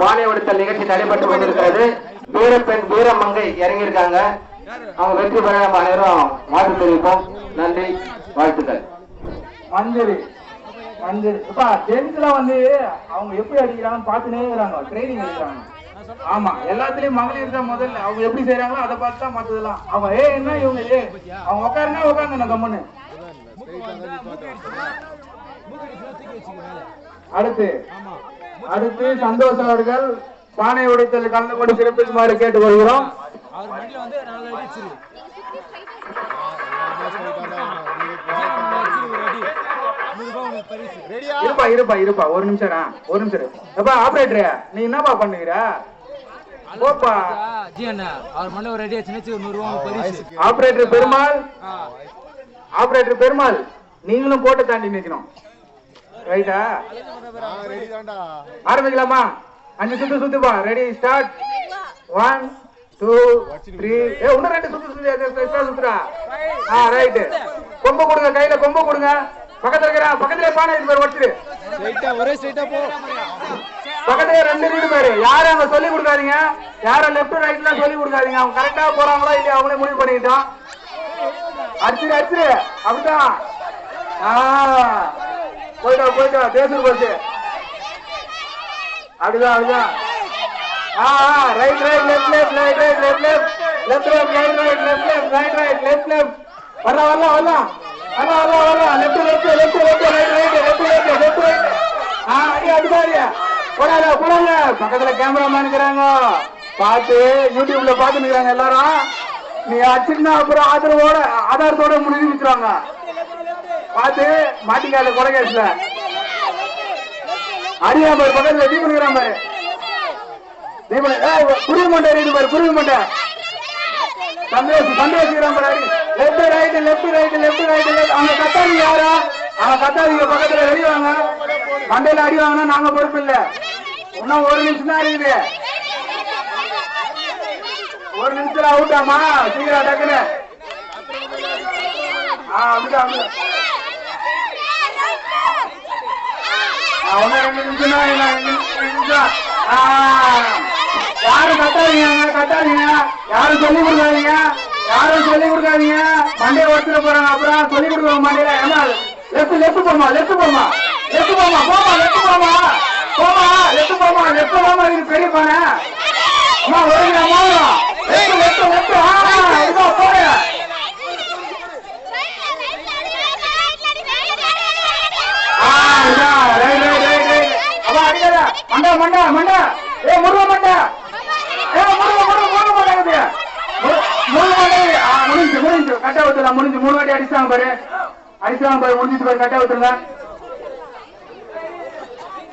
வாழை ஒடுத்தல் நிகழ்ச்சி நடைபெற்று கொண்டிருக்கிறது. வீரப்பெண் வீரமங்கை இறங்கியிருக்காங்க. அவங்க வெற்றி பெற நம்ம அனைவரும் வாழ்த்து தெரிவிப்போம். நன்றி வாழ்த்துக்கள். மஞ்சள் மஞ்சள் இப்பா வந்து அவங்க எப்படி அடிக்கிறாங்கன்னு பார்த்துனே இருக்கிறாங்க. ட்ரைனிங் எடுக்கிறாங்க. ஆமா எல்லாத்துலயும் மகளிர் தான் முதல்ல. அவங்க எப்படி செய்யறாங்களோ அதை பார்த்து தான் மத்ததெல்லாம். அவங்க ஏ என்ன இவங்க ஏ அவங்க உட்காருனா உட்காருங்க நான் கம்முன்னு அடுத்து அடுத்து சந்தோஷ் அவர்கள் பானை உடைத்தல் கலந்து கொண்டு சிறப்பிக்குமாறு கேட்டுக்கொள்கிறோம். அவர் இருப்பா இருப்பா இருப்பா. ஒரு நிமிஷம் ஒரு நிமிஷம் எப்பா ஆபரேட்டர் நீ என்னப்பா பண்ணுகிற? ஆபரேட்டர் பெருமாள் ஆபரேட்டர் பெருமாள் நீங்களும் போட்டு தாண்டி நிற்கணும் ரைட்டா ஆரம்பிக்கலாமா? அஞ்சு சுத்து சுத்துப்பா ready start one two three ஏ இன்னும் ரெண்டு சுத்து சுத்து சுத்துறா ஆ ரைட் கொம்பு கொடுங்க கையில கொம்பு கொடுங்க. பக்கத்துல இருக்கிறா பக்கத்துல பானை இது பேர் வச்சிரு ஒரே ஸ்ட்ரைட்டா போ. பக்கத்துல ரெண்டு வீடு பேரு. யாரும் அங்க சொல்லி கொடுக்காதீங்க? யாரும் லெஃப்ட் ரைட்ல சொல்லி கொடுக்காதீங்க? அவங்க கரெக்டா போறாங்களா இல்லையா? அவங்களே முடிவு பண்ணிக்கிட்டோம். அடிச்சிரு அடிச்சிரு. அப்படிதான் ஆ. போயிட்டா போயிட்டா தேசூர் போச்சு. அப்படிதான் அப்படிதான். ஆ right right left left right right left left left left right right left left right right left left வரலாம் வரலாம் வரலாம். வரலாம் வரலாம் வரலாம். Left left left left right right left left left right ஆ அடி அடிப்பாரு போடாத போடாத. பக்கத்துல கேமரா இருக்கிறாங்க. பார்த்து யூடியூப்ல பார்த்து நிக்கிறாங்க எல்லாரும். நீ அடிச்சுன்னா அப்புறம் ஆதரவோட ஆதாரத்தோட முடிஞ்சு வச்சிருவாங்க. பார்த்து மாட்டிக்காத கொலை கேஸ்ல. அடியா பாரு பக்கத்துல தீபன் இருக்கிறான் பாரு. தீபன் ஏய் குருவி மண்டை இருக்கு பாரு குருவி மண்டை. சந்தோஷ் சந்தோஷ் பாரு left right left right left right அவங்க கத்தாதீங்க யாரா? அவங்க கத்தாதீங்க பக்கத்துல வெளிய வாங்க. மண்டையில அடி வாங்கினா நாங்க பொறுப்பு இல்ல. இன்னும் ஒரு நிமிஷம் தான் இருக்குது. ஒரு நிமிஷத்துல அவுட்டாமா சீக்கிரம் டக்குன்னு. ஆ அப்படிதான் அப்படிதான் ஆ, ரெண்டு நிமிஷம் தான் ரெண்டு நிமிஷம், யாரும் கட்டாதீங்க கட்டாதீங்க யாரும் சொல்லி கொடுக்காதீங்க? யாரும் சொல்லி கொடுக்காதீங்க? மண்டையை ஒருத்தர போறாங்க அப்புறம் சொல்லி கொடுக்குற மண்டையில ஏமா லெஃப்ட் லெஃப்ட் போமா லெஃப்ட் போமா லெஃப்ட் போமா போமா லெஃப்ட் போமா போமா லெஃப்ட் போமா லெஃப்ட் போமா இது பெரிய பானை அம்மா ஒருங்க அம்மா லெஃப்ட் லெஃப்ட் லெஃப்ட் ஆ இதோ போறேன் ஆ, இதான். Right, right, right, right. அப்பா, அடிக்காத. மண்டா, மண்டா, ஏ முருக மண்டா. ஏ முருக, முருக, முருக மண்டா இருக்குது. முருக மண்டா முடிஞ்சு முடிஞ்சு முடிஞ்சுச்சு, முடிஞ்சுச்சு. முடிஞ்சு. மூணு வாட்டி அடிச்சாங்க பாரு. அடிச்சாங்க பாரு, முடிஞ்சிட்டு பாரு, கட்டை ஊத்துங்க.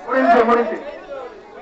முடிஞ்சு முடிஞ்சு